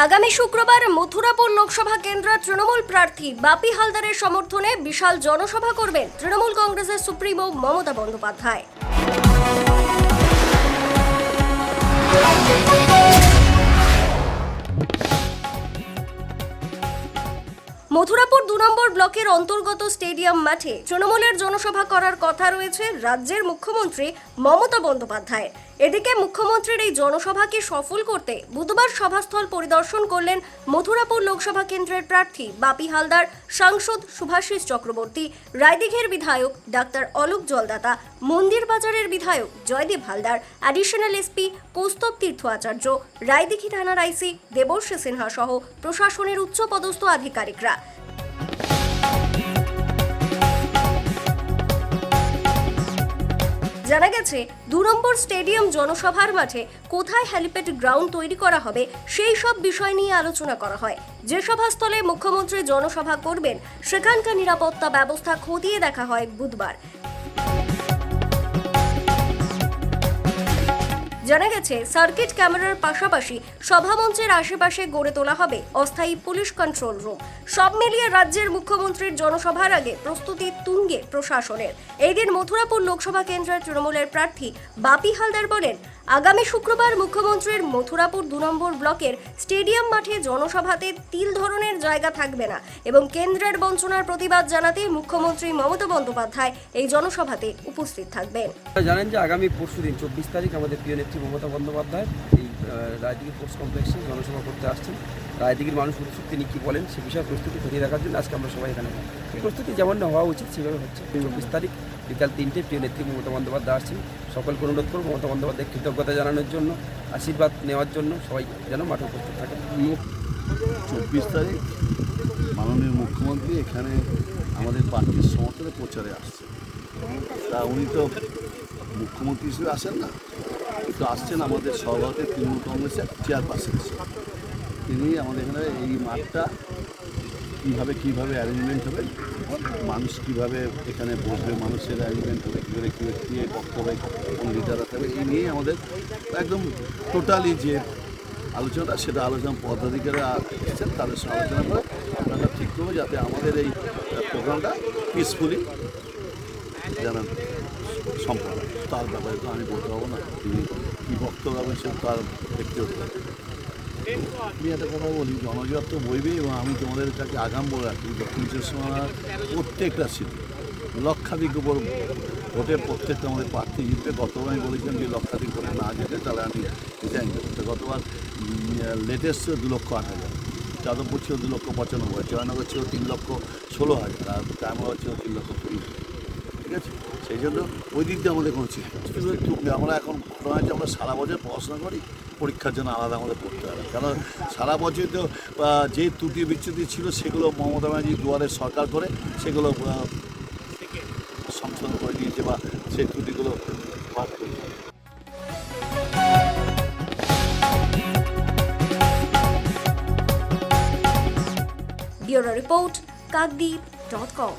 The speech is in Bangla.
আগামী শুক্রবার মথুরাপুর লোকসভা কেন্দ্রের তৃণমূল প্রার্থী বাপি হালদারের সমর্থনে বিশাল জনসভা করবেন তৃণমূল কংগ্রেসের সুপ্রিমো মমতা বন্দ্যোপাধ্যায়। মথুরাপুর দু নম্বর ব্লকের অন্তর্গত স্টেডিয়াম মাঠে তৃণমূলের জনসভা করার কথা রয়েছে রাজ্যের মুখ্যমন্ত্রী মমতা বন্দ্যোপাধ্যায়। এদিকে মুখ্যমন্ত্রীর এই জনসভাকে সফল করতে বুধবার সভাস্থল পরিদর্শন করলেন মথুরাপুর লোকসভা কেন্দ্রের প্রার্থী বাপি হালদার, সাংসদ সুভাষিস চক্রবর্তী, রায়দিঘের বিধায়ক ডাক্তার অলোক জলদাতা মন্দির বাজারের বিধায়ক জয়দেব হালদার অ্যাডিশনাল এসপি কৌস্তব তীর্থ আচার্য রায়দিঘি থানার আইসি দেবর্ষী সিনহা সহ প্রশাসনের উচ্চপদস্থ আধিকারিকরা। জানা গেছে, দু নম্বর স্টেডিয়াম জনসভার মাঠে কোথায় হ্যালিপ্যাড গ্রাউন্ড তৈরি করা হবে সেই সব বিষয় নিয়ে আলোচনা করা হয়। যে সভাস্থলে মুখ্যমন্ত্রী জনসভা করবেন, সেখানকার নিরাপত্তা ব্যবস্থা খতিয়ে দেখা হয় বুধবার। জানা গেছে, সার্কিট ক্যামেরার পাশাপাশি সভামঞ্চের আশেপাশে গড়ে তোলা হবে অস্থায়ী পুলিশ কন্ট্রোল রুম। সব মিলিয়ে রাজ্যের মুখ্যমন্ত্রীর জনসভার আগে প্রস্তুতি তুঙ্গে প্রশাসনের। এই দিন মথুরাপুর লোকসভা কেন্দ্রের তৃণমূলের প্রার্থী বাপি হালদার বলেন আগামী শুক্রবার মুখ্যমন্ত্রীর মথুরাপুর দু নম্বর ব্লকের স্টেডিয়াম মাঠে জনসভাতে তিল ধরনের জায়গা থাকবে না এবং কেন্দ্রের বঞ্চনার প্রতিবাদ জানাতে মুখ্যমন্ত্রী মমতা বন্দ্যোপাধ্যায় এই জনসভাতে উপস্থিত থাকবেন। জানেন যে আগামী পরশু দিন চব্বিশ তারিখ আমাদের প্রিয় নেত্রী মমতা বন্দ্যোপাধ্যায় এই রায়দিঘি স্পোর্টস কমপ্লেক্সে জনসভা করতে আসছেন। রায়দিঘির মানুষ উৎসুক, তিনি কী বলেন সে বিষয়ে প্রস্তুতি খতিয়ে দেখার জন্য আজকে আমরা সবাই এখানে। প্রস্তুতি যেমন হওয়া উচিত, সেভাবে হচ্ছে। চব্বিশ তারিখ বিকাল তিনটে, প্রিয় নেত্রী মমতা বন্দ্যোপাধ্যায় আসছেন। সকলকে অনুরোধ করব মমতা বন্দ্যোপাধ্যায় কৃতজ্ঞতা জানানোর জন্য, আশীর্বাদ নেওয়ার জন্য সবাই যেন মাঠে উপস্থিত থাকেন। চব্বিশ তারিখ মাননীয় মুখ্যমন্ত্রী এখানে আমাদের পার্টির সমর্থনে প্রচারে আসছে তা উনি তো মুখ্যমন্ত্রী হিসেবে আসেন না কিন্তু আসছেন আমাদের সভাপতি তৃণমূল কংগ্রেসের চেয়ারপারসন তিনি আমাদের এখানে এই মাঠটা কীভাবে কীভাবে অ্যারেঞ্জমেন্ট হবে মানুষ কীভাবে এখানে বসবে, মানুষের অ্যারেঞ্জমেন্ট হবে কী করে কী কী বক্তব্য কোন লিডাররা থাকবে এই নিয়ে আমাদের একদম টোটালি যে আলোচনাটা, সেটা আলোচনা পদাধিকারীরা এসেছেন তাদের সঙ্গে আলোচনা করে আপনারা ঠিক করব, যাতে আমাদের এই প্রোগ্রামটা পিসফুলি যেন সম্পন্ন তার ব্যাপারে তো আমি বলতে পারব না, তিনি কী বক্তব্য হবে সে তার ব্যক্তিগত। আমি একটা কথা বলি জনজোয়ার তো বইবে এবং আমি তোমাদের কাছে আগাম বলে রাখি দক্ষিণ চব্বিশ পরগনার প্রত্যেকটা সিটি, লক্ষাধিক উপর ভোটের প্রত্যেকটা আমাদের প্রার্থী জিতবে। গতবার আমি বলেছিলাম যে লক্ষাধিক ভোটে না যেতে তাহলে আমি রিজাইন দেবো তো গতবার লেটেস্ট দু লক্ষ আট হাজার, যাদবপুর ছিল দু লক্ষ পঁচানব্বই, জয়নগর ছিল তিন লক্ষ ষোলো হাজার, আর টাইমগড় ছিল তিন লক্ষ কুড়ি ঠিক আছে? সেই জন্য ওই দিক দিয়ে আমাদের কোনো চিন্তা আমরা এখন ঘটনা হচ্ছে আমরা সারা বছর পড়াশোনা করি, পরীক্ষার জন্য আলাদা আমাদের পড়তে হবে কারণ সারা বছর তো যে ত্রুটি বিচ্যুতি ছিল সেগুলো মমতা ব্যানার্জি দুয়ারে সরকার করে সেগুলো সংশোধন করে দিয়েছে বা সেই ত্রুটিগুলো বাদ করে কাকদ্বীপ ডট কম